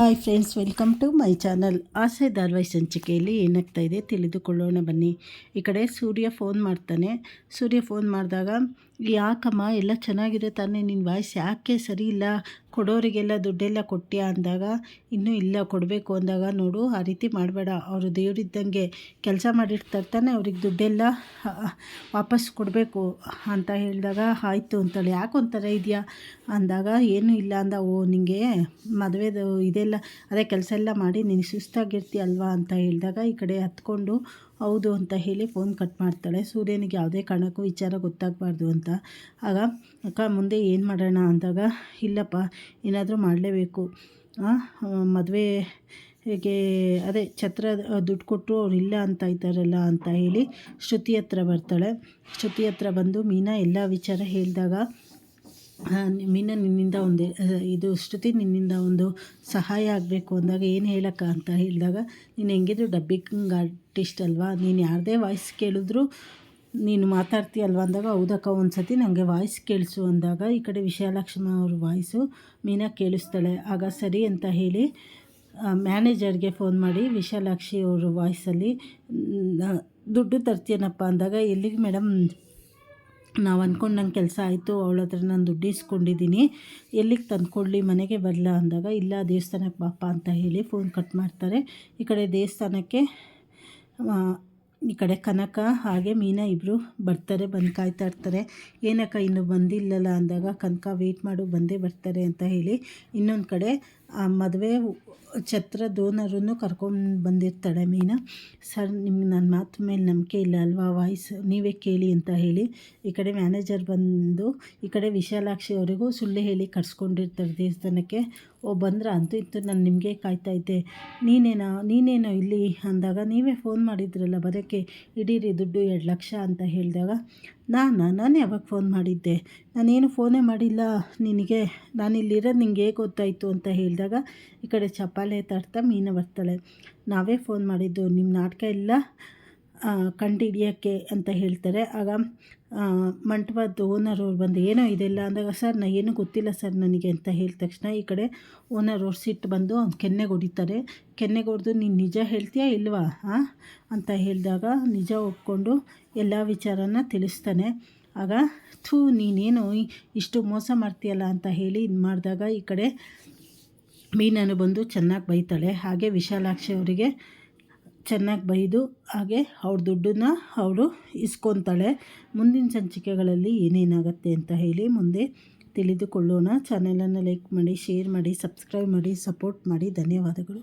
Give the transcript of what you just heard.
Hi friends welcome to my channel Aase ಧಾರಾವಾಹಿ ಸಂಚಿಕೆಯಲ್ಲಿ ಏನಾಗ್ತಾ ಇದೆ ತಿಳಿದುಕೊಳ್ಳೋಣ ಬನ್ನಿ. ಈ ಕಡೆ ಸೂರ್ಯ ಫೋನ್ ಮಾಡ್ತಾನೆ. ಸೂರ್ಯ ಫೋನ್ ಮಾಡಿದಾಗ ಯಾಕಮ್ಮ ಎಲ್ಲ ಚೆನ್ನಾಗಿದೆ ತಾನೇ ನಿನ್ನ ವಾಯ್ಸ್ ಯಾಕೆ ಸರಿ ಇಲ್ಲ? ಕೊಡೋರಿಗೆಲ್ಲ ದುಡ್ಡೆಲ್ಲ ಕೊಟ್ಟಿಯಾ ಅಂದಾಗ? ಇನ್ನೂ ಇಲ್ಲ, ಕೊಡಬೇಕು ಅಂದಾಗ ನೋಡು, ಆ ರೀತಿ ಮಾಡಬೇಡ. ಅವರು ದೇವರಿದ್ದಂಗೆ ಕೆಲಸ ಮಾಡಿರ್ತಾರೆ ತಾನೆ, ಅವ್ರಿಗೆ ದುಡ್ಡೆಲ್ಲ ವಾಪಸ್ ಕೊಡಬೇಕು ಅಂತ ಹೇಳಿದಾಗ, ಆಯಿತು ಅಂತಾಳೆ, ಯಾಕೆ ಒಂಥರ ಇದೆಯಾ? ಅಂದಾಗ, ಏನೂ ಇಲ್ಲ ಅಂದ, ಓ ನಿನಗೆ ಮದುವೆದು ಇದೆಲ್ಲ, ಅದೇ ಕೆಲಸ ಎಲ್ಲ ಮಾಡಿ ನೀನು ಸುಸ್ತಾಗಿರ್ತೀಯಲ್ವಾ? ಅಂತ ಹೇಳಿದಾಗ, ಈ ಕಡೆ ಹತ್ಕೊಂಡು, ಹೌದು ಅಂತ ಹೇಳಿ ಫೋನ್ ಕಟ್ ಮಾಡ್ತಾಳೆ. ಸೂರ್ಯನಿಗೆ ಯಾವುದೇ ಕಾರಣಕ್ಕೂ ವಿಚಾರ ಗೊತ್ತಾಗಬಾರ್ದು ಅಂತ. ಆಗ, ಅಕ್ಕ, ಮುಂದೆ ಏನು ಮಾಡೋಣ? ಅಂದಾಗ, ಇಲ್ಲಪ್ಪ, ಏನಾದರೂ ಮಾಡಲೇಬೇಕು. ಮದುವೆ ಹೇಗೆ ಅದೇ ಛತ್ರ, ದುಡ್ಡು ಕೊಟ್ಟರು ಅವ್ರು ಇಲ್ಲ ಅಂತ ಇದ್ದಾರಲ್ಲ ಅಂತ ಹೇಳಿ ಶ್ರುತಿ ಹತ್ರ ಬರ್ತಾಳೆ. ಶ್ರುತಿ ಹತ್ರ ಬಂದು ಮೀನಾ ಎಲ್ಲ ವಿಚಾರ ಹೇಳಿದಾಗ ಮೀನ ನಿನ್ನಿಂದ ಒಂದು ಇದು ಶ್ರುತಿ ನಿನ್ನಿಂದ ಒಂದು ಸಹಾಯ ಆಗಬೇಕು ಅಂದಾಗ ಏನು ಹೇಳಕ್ಕ ಅಂತ ಹೇಳಿದಾಗ, ನೀನು ಹೆಂಗಿದ್ರು ಡಬ್ಬಿಂಗ್ ಆರ್ಟಿಸ್ಟ್ ಅಲ್ವಾ? ನೀನು ಯಾರದೇ ವಾಯ್ಸ್ ಕೇಳಿದ್ರು ನೀನು ಮಾತಾಡ್ತೀಯಲ್ವ ಅಂದಾಗ, ಹೌದಕ್ಕ ಒಂದು ಸತಿ ನನಗೆ ವಾಯ್ಸ್ ಕೇಳಿಸು ಅಂದಾಗ, ಈ ಕಡೆ ವಿಶಾಲಾಕ್ಷಮ್ಮ ಅವ್ರ ವಾಯ್ಸು ಮೀನಾ ಕೇಳಿಸ್ತಾಳೆ. ಆಗ ಸರಿ ಅಂತ ಹೇಳಿ ಮ್ಯಾನೇಜರ್ಗೆ ಫೋನ್ ಮಾಡಿ ವಿಶಾಲಾಕ್ಷಿ ಅವರು ವಾಯ್ಸಲ್ಲಿ ದುಡ್ಡು ತರ್ತೀನಪ್ಪ ಅಂದಾಗ, ಎಲ್ಲಿಗೆ ಮೇಡಮ್ ನಾವು ಅಂದ್ಕೊಂಡು ನಂಗೆ ಕೆಲಸ ಆಯಿತು, ಅವಳ ಹತ್ರ ನಾನು ದುಡ್ಡು ಇಸ್ಕೊಂಡಿದ್ದೀನಿ ಎಲ್ಲಿಗೆ ತಂದ್ಕೊಳ್ಳಿ, ಮನೆಗೆ ಬರಲ ಅಂದಾಗ, ಇಲ್ಲ ದೇವಸ್ಥಾನಕ್ಕೆ ಬಾಪ ಅಂತ ಹೇಳಿ ಫೋನ್ ಕಟ್ ಮಾಡ್ತಾರೆ. ಈ ಕಡೆ ದೇವಸ್ಥಾನಕ್ಕೆ ಈ ಕಡೆ ಕನಕ ಹಾಗೆ ಮೀನಾ ಇಬ್ಬರು ಬರ್ತಾರೆ, ಬಂದು ಕಾಯ್ತಾ ಇರ್ತಾರೆ. ಏನಕ್ಕ ಇನ್ನೂ ಬಂದಿಲ್ಲಲ್ಲ ಅಂದಾಗ ಕನಕ ವೆಯ್ಟ್ ಮಾಡು, ಬಂದೇ ಬರ್ತಾರೆ ಅಂತ ಹೇಳಿ ಇನ್ನೊಂದು ಕಡೆ ಆ ಮದುವೆ ಛತ್ರ ದೋನರನ್ನು ಕರ್ಕೊಂಡು ಬಂದಿರ್ತಾಳೆ ಮೀನಾ. ಸರ್, ನಿಮ್ಗೆ ನನ್ನ ಮಾತು ಮೇಲೆ ನಂಬಿಕೆ ಇಲ್ಲ ಅಲ್ವಾ, ವಾಯ್ಸ್ ನೀವೇ ಕೇಳಿ ಅಂತ ಹೇಳಿ ಈ ಕಡೆ ಮ್ಯಾನೇಜರ್ ಬಂದು ಈ ಕಡೆ ವಿಶಾಲಾಕ್ಷಿ ಅವರಿಗೂ ಸುಳ್ಳು ಹೇಳಿ ಕರ್ಸ್ಕೊಂಡಿರ್ತಾರೆ ದೇವಸ್ಥಾನಕ್ಕೆ. ಓ, ಬಂದ್ರೆ ಅಂತೂ ಇತ್ತು, ನಾನು ನಿಮಗೆ ಕಾಯ್ತಾ ಇದ್ದೆ. ನೀನೇನೋ ನೀನೇನೋ ಇಲ್ಲಿ ಅಂದಾಗ ನೀವೇ ಫೋನ್ ಮಾಡಿದ್ರಲ್ಲ ಬರೋಕ್ಕೆ, ಇಡೀರಿ ದುಡ್ಡು ಎರಡು ಲಕ್ಷ ಅಂತ ಹೇಳಿದಾಗ, ನಾನು ನಾನು ಯಾವಾಗ ಫೋನ್ ಮಾಡಿದ್ದೆ. ನಾನೇನು ಫೋನೇ ಮಾಡಿಲ್ಲ, ನಿನಗೆ ನಾನು ಇಲ್ಲಿರೋದು ನಿಂಗೆ ಹೇಗೆ ಗೊತ್ತಾಯಿತು ಅಂತ ಹೇಳಿದಾಗ, ಈ ಕಡೆ ಚಪಾಲೆ ತರ್ತಾ ಮೀನು ಬರ್ತಾಳೆ. ನಾವೇ ಫೋನ್ ಮಾಡಿದ್ದು ನಿಮ್ಮ ನಾಟಕ ಎಲ್ಲ ಕಂಡು ಹಿಡಿಯೋಕ್ಕೆ ಅಂತ ಹೇಳ್ತಾರೆ. ಆಗ ಮಂಟಪದ ಓನರ್ ಅವ್ರು ಬಂದು, ಏನೋ ಇದೆಲ್ಲ? ಅಂದಾಗ, ಸರ್, ನಾ ಏನೂ ಗೊತ್ತಿಲ್ಲ ಸರ್ ನನಗೆ ಅಂತ ಹೇಳಿದ ತಕ್ಷಣ ಈ ಕಡೆ ಓನರ್ ಅವ್ರು ಸಿಟ್ಟು ಬಂದು ಅವ್ನು ಕೆನ್ನೆಗೆ ಹೊಡಿತಾರೆ. ಕೆನ್ನೆಗೆ ಹೊಡೆದು, ನೀನು ನಿಜ ಹೇಳ್ತೀಯಾ ಇಲ್ವಾ? ಹಾಂ ಅಂತ ಹೇಳಿದಾಗ, ನಿಜ ಒಪ್ಕೊಂಡು ಎಲ್ಲ ವಿಚಾರನ ತಿಳಿಸ್ತಾನೆ. ಆಗ, ಥೂ, ನೀನೇನು ಇಷ್ಟು ಮೋಸ ಮಾಡ್ತೀಯಲ್ಲ? ಅಂತ ಹೇಳಿ ಇದು ಮಾಡಿದಾಗ ಈ ಕಡೆ ಮೀನನ್ನು ಬಂದು ಚೆನ್ನಾಗಿ ಬೈತಾಳೆ. ಹಾಗೆ ವಿಶಾಲಾಕ್ಷಿ ಅವರಿಗೆ ಚೆನ್ನಾಗಿ ಬೈದು ಹಾಗೆ ಅವ್ರ ದುಡ್ಡನ್ನು ಅವರು ಇಸ್ಕೊತಾಳೆ. ಮುಂದಿನ ಸಂಚಿಕೆಗಳಲ್ಲಿ ಏನೇನಾಗುತ್ತೆ ಅಂತ ಹೇಳಿ ಮುಂದೆ ತಿಳಿದುಕೊಳ್ಳೋಣ. ಚಾನೆಲನ್ನು ಲೈಕ್ ಮಾಡಿ ಶೇರ್ ಮಾಡಿ ಸಬ್ಸ್ಕ್ರೈಬ್ ಮಾಡಿ ಸಪೋರ್ಟ್ ಮಾಡಿ. ಧನ್ಯವಾದಗಳು.